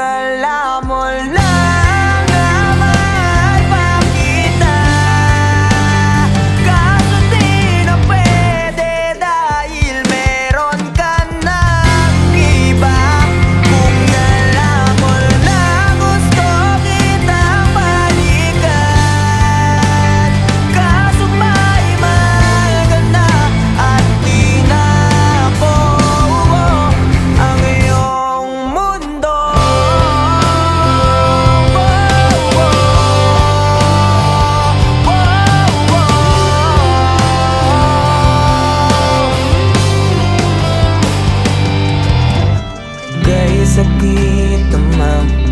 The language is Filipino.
tengo el. Sakit naman